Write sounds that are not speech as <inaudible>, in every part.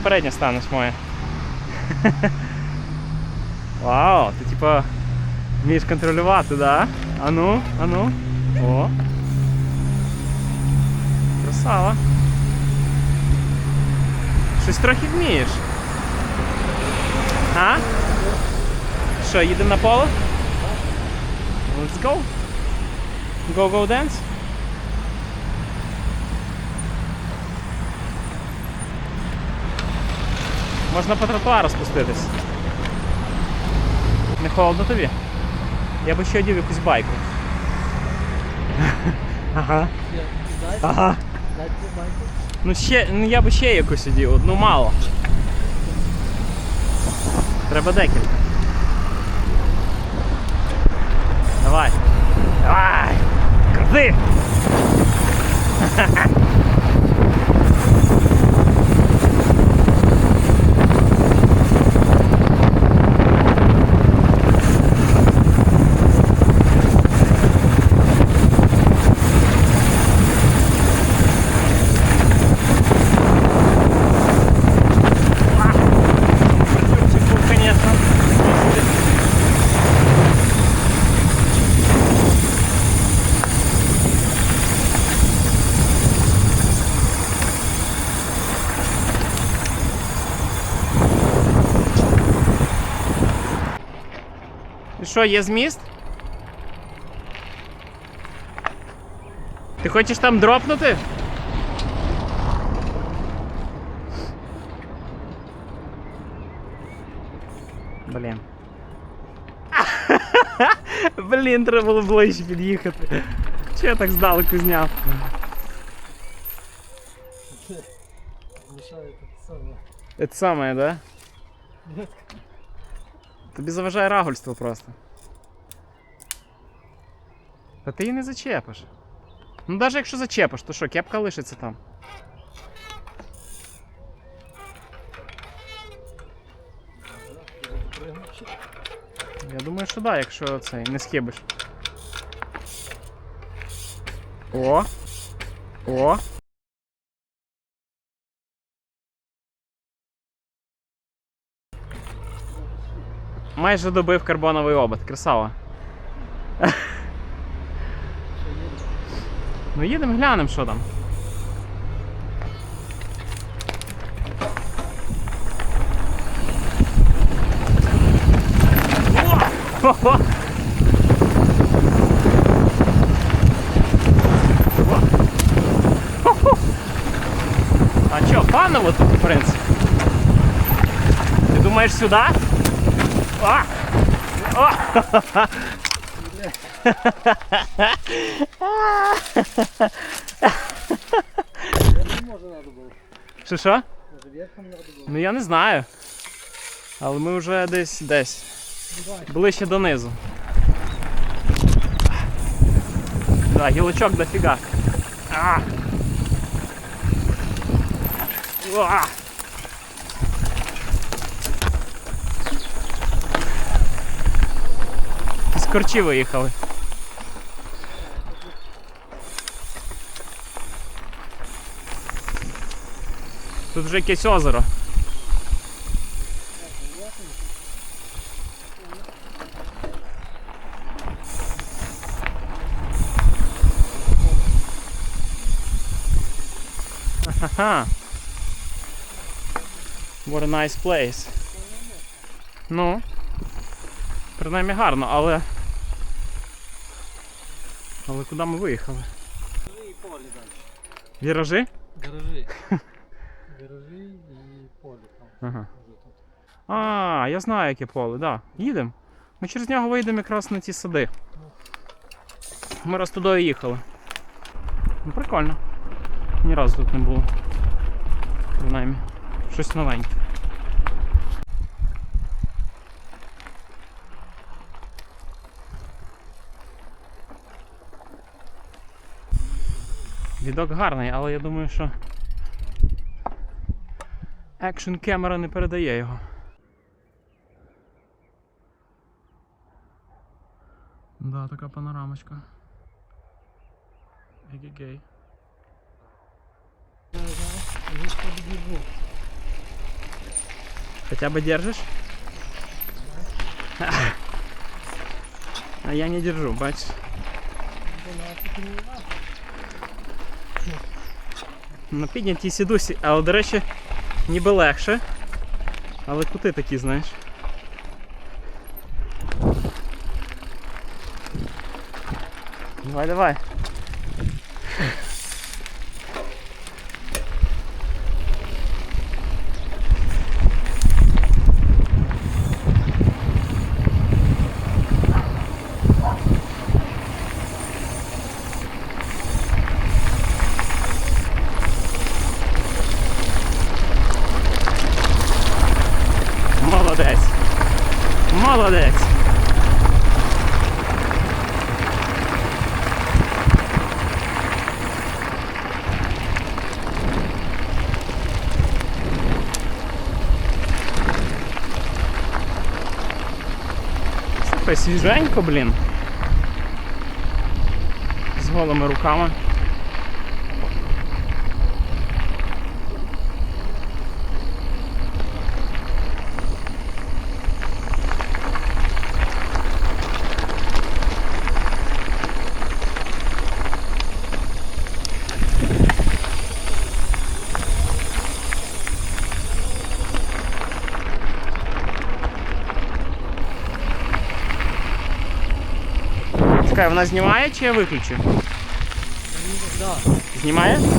думав, ти на переднє станеш моє. Вау, ти типа вмієш контролювати, да? Ану, ану. О. Красава. Щось трохи вмієш. А? Що, їдемо на поле? Let's go. Go, go dance. Можна по тротуару спуститись. Не холодно тобі? Я би ще одів якусь байку. <laughs> Ага. Ага. Ну ще, ну я би ще якусь одів, одну мало. Треба декілька. Давай. Давай! Крути! <laughs> що, є зміст? Ти хочеш там дропнути? Блін. <laughs> Блін, треба було ближче під'їхати. Чи я так здалеку зняв? Це саме, да? Тобі заважає рагульство просто. Та ти її не зачепиш. Ну навіть якщо зачепиш, то що, кепка лишиться там. Я думаю, що да, якщо цей не схибиш. О! О! Майже добив карбоновий обод, красава. Ну їдемо глянемо, що там. Хо-хо! Хо-хо! А чо, паново тут, в принципі? Ти думаєш сюди? А! О! <laughs> Верхом може надо було. <laughs> Що що? Ну я не знаю. Але ми вже десь десь. Ближче донизу. Да, гілочок дофіга. А! З корчі виїхали. Тут вже якесь озеро. Ага. What a nice place. Ну. Принаймні гарно, але. Але куди ми виїхали? Гаражи і поле далі. Віражі? Гаражі. <laughs> Гаражі і поле там. Ага. А, я знаю, яке поле, да. Їдемо. Ми через нього вийдемо якраз на ті сади. Ми раз туди їхали. Ну, прикольно. Ні разу тут не було. Принаймні. Щось новеньке. Відок гарний, але я думаю, що екшн камера не передає його. Да, така панорамочка. Егегей. Вже ж побіді був. Хотя бы держишь? <laughs> А я не держу, бачиш? На піднятій сідусі, але, до речі, ніби легше. Але кути такі, знаєш. Давай, давай. Молодець. Молодець. Свіженько, блін. З голими руками. Чекай, вона знімає чи я виключу? Знімає? Едем.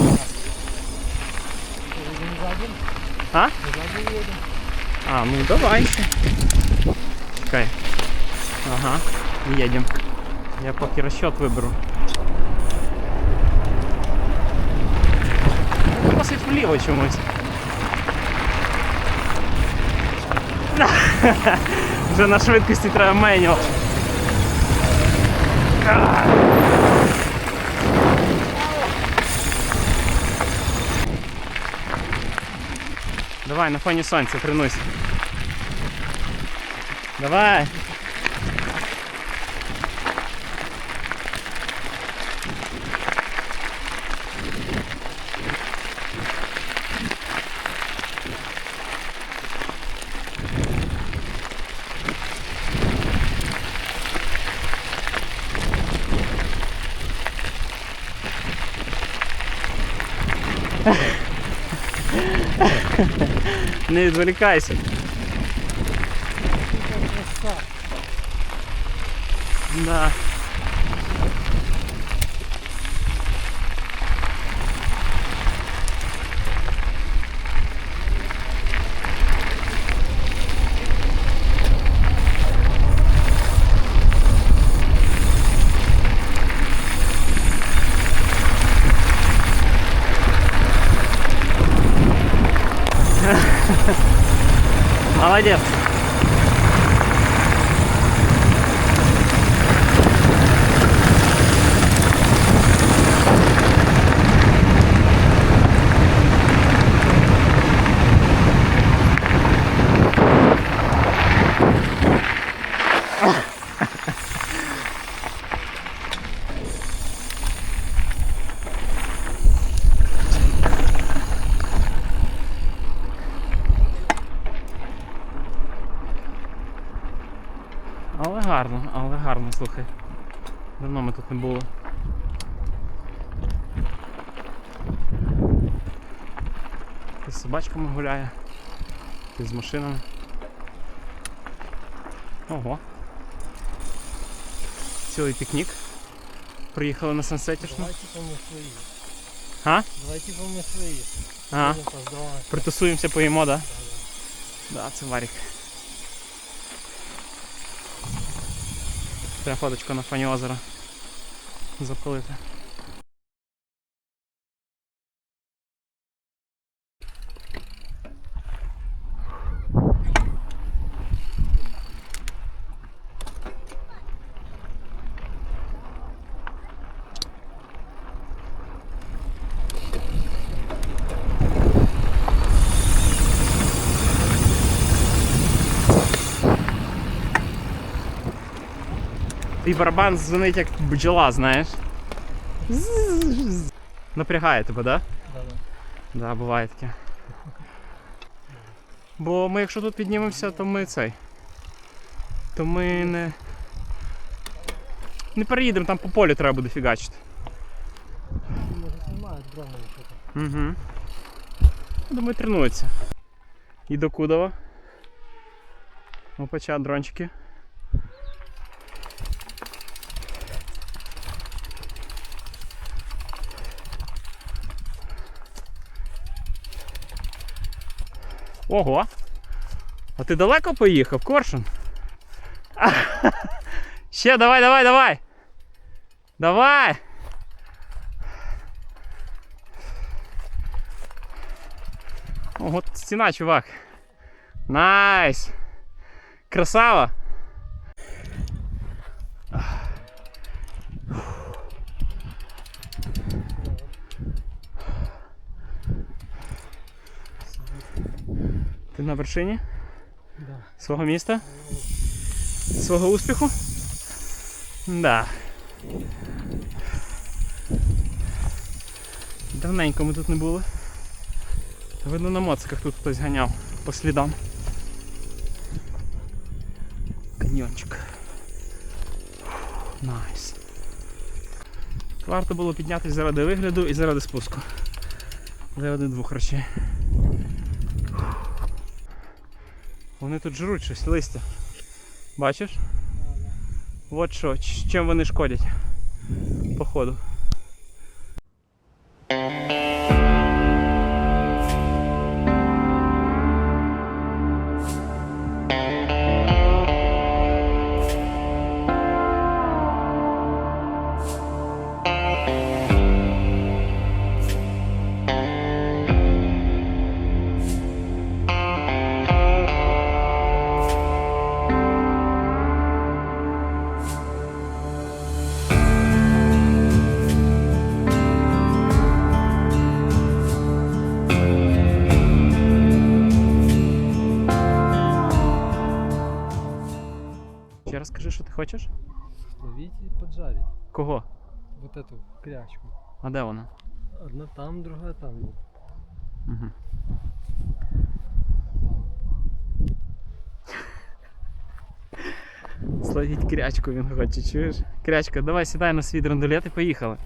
А? А, ну давай. Чекай. Ага, їдемо. Я поки розчет виберу. Ну, Досить вліво чомусь. <laughs> Вже на швидкості треба меню. Давай, на фоні сонця тренуйся. Давай. Не відволікайся. Да. Молодец. Але гарно, але гарно, слухай. Давно ми тут не були. Хтось з собачками гуляє, хтось з машинами. Ого. Цілий пікнік. Приїхали на сансетішну. А? Давай типа мы свои. А? Будем поздравать. Притусуємося, поїмо, да? Да, це варік. Треба фоточку на фоні озера запалити. І барабан дзвонить як бджола, знаєш. Напрягає тебе, да? Да, буває таке. Бо ми якщо тут піднімемося, то ми цей. То ми не. Не переїдемо, там по полю треба буде фігачити. Угу. Думаю, тренуються. І до Кудова. Опача дрончики. Ого! А ти далеко поїхав, Коршун? <laughs> Ще давай, давай, давай! Давай! Ого, стіна, чувак. Найс! Красава! Ти на вершині Да. свого міста? Свого успіху? Да. Давненько ми тут не були. Видно на моциках тут хтось ганяв по слідам. Каньйончик. Найс. Варто було піднятися заради вигляду і заради спуску. Заради двох речей. Вони тут жруть щось, листя. Бачиш? От що, чим вони шкодять. Походу. А де вона? Одна там, друга там. Угу. Сладіть крячку він хоче, чуєш? Крячка, давай сідай на свій драндулет і поїхали.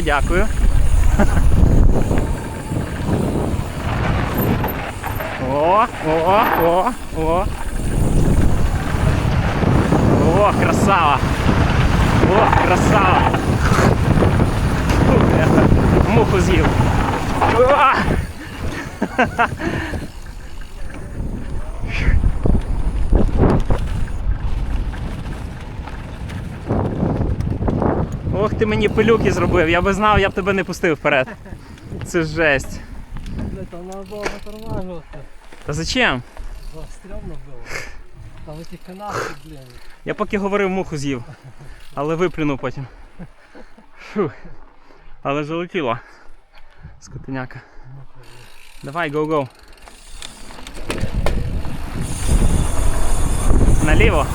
Дякую. О, о, о, о. О, красава. О, красава. Муху з'їв. Ох, ти мені пилюки зробив. Я би знав, я б тебе не пустив вперед. Це жесть. Блять, там надо было потормаживаться. Та зачем? Да, стрёмно было. Там эти канавки, блин. Я поки говорив, муху з'їв, але виплюнув потім. Фух. Але залетіло. Скотиняка. Давай, гоу-гоу. Наліво.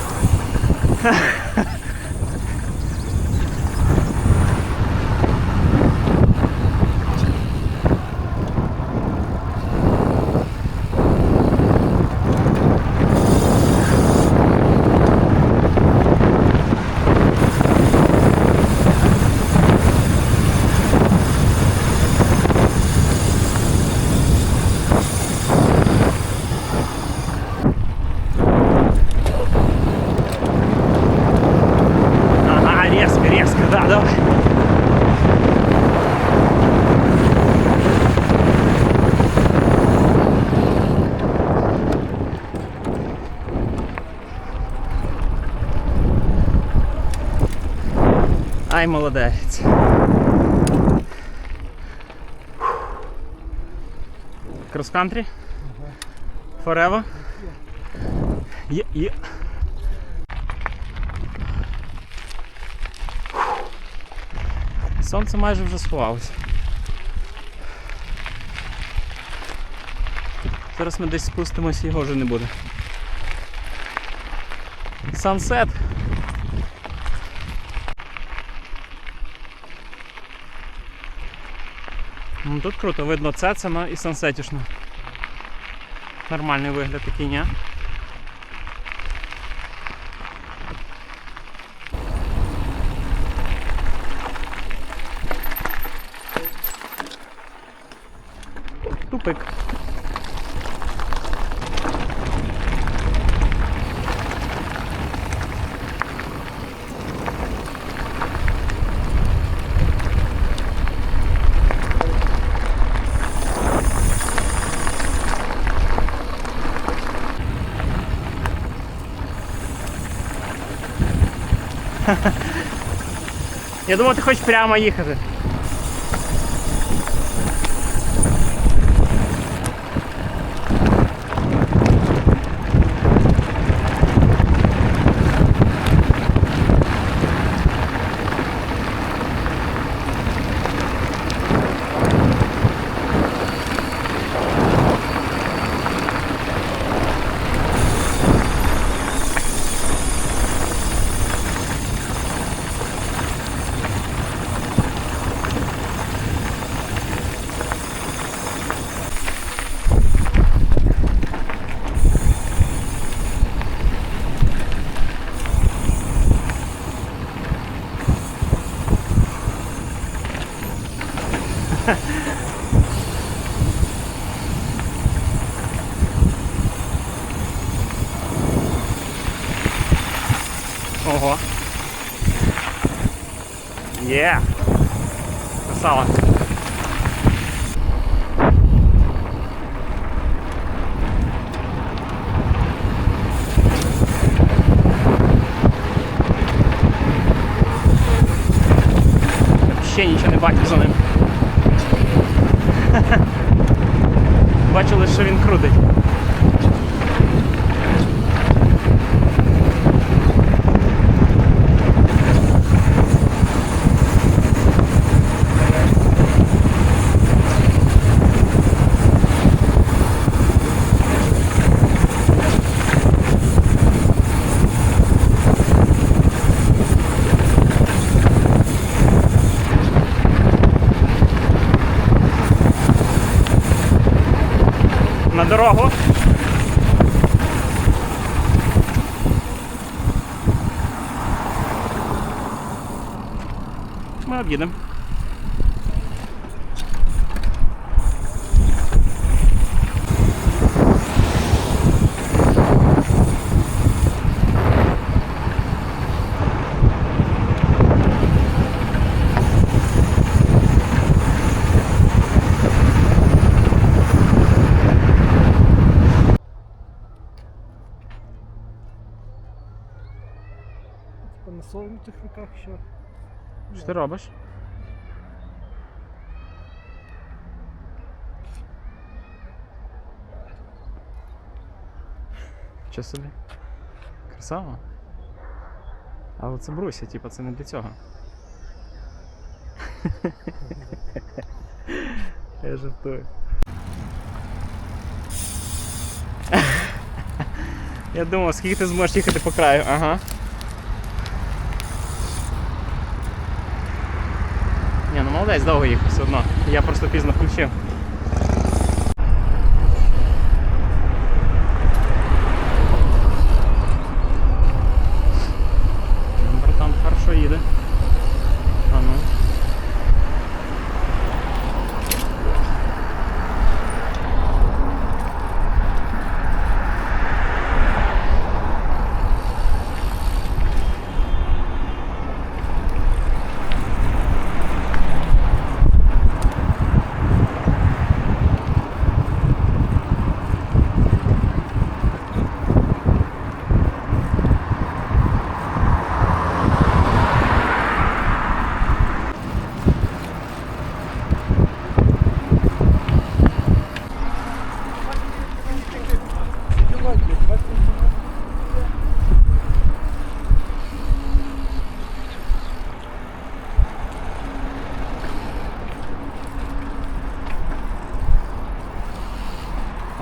Ай, молодець. Крос-кантрі? Forever? Є, є. Сонце майже вже сховалося. Зараз ми десь спустимось, його вже не буде. Сансет. Ну, тут круто, видно Цецина і Сансетішна. Нормальний вигляд такий, ні? Я думав, ти хочеш прямо їхати. Ого. Є. Красава. Ще нічого не бачу за ним. <laughs> Бачили, що він крутить. Дорогу. Ми об'їдемо. Типа на руках що. Що ти робиш? Що собі? Красава? Але це бруся, типа це не для цього. <laughs> Я жартую. <laughs> Я думав, скільки ти зможеш їхати по краю, ага. Ні, ну молодець, довго їх все одно. Я просто пізно включив.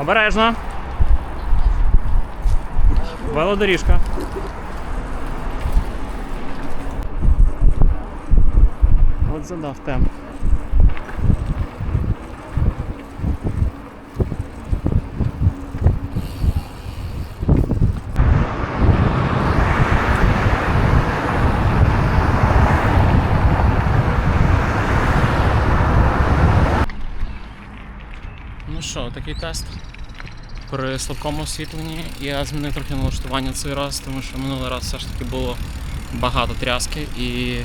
Обережно. Велодоріжка. От задав темп. Ну що, такий тест. При слабкому освітленні я змінив трохи налаштування цей раз, тому що минулий раз все ж таки було багато тряски і,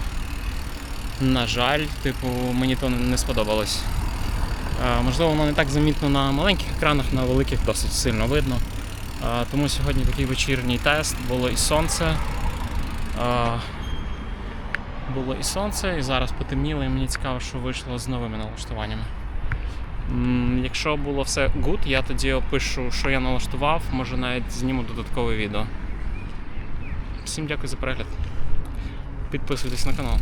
на жаль, типу, мені то не сподобалось. Е, Можливо, воно не так замітно на маленьких екранах, на великих досить сильно видно. Е, Тому сьогодні такий вечірній тест, було і сонце. Е, Було і сонце, і зараз потемніло, і мені цікаво, що вийшло з новими налаштуваннями. Якщо було все good, я тоді опишу, що я налаштував, може навіть зніму додаткове відео. Всім дякую за перегляд. Підписуйтесь на канал.